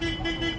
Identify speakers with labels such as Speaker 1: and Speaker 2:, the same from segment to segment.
Speaker 1: Ben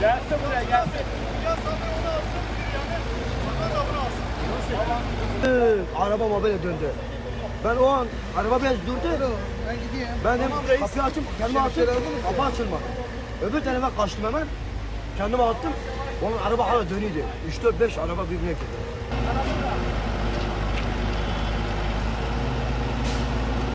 Speaker 1: Gelsin buraya gelsin.
Speaker 2: Arabama böyle döndü. Ben o an araba biraz durdu.
Speaker 3: Ben gideyim.
Speaker 2: Ben hem kapıyı açıp kendime attım. Kapı açılmadı. Öbür tarafa kaçtım hemen. Kendime attım. Onun araba hala dönüyordu. 3-4-5 araba birbirine girdi.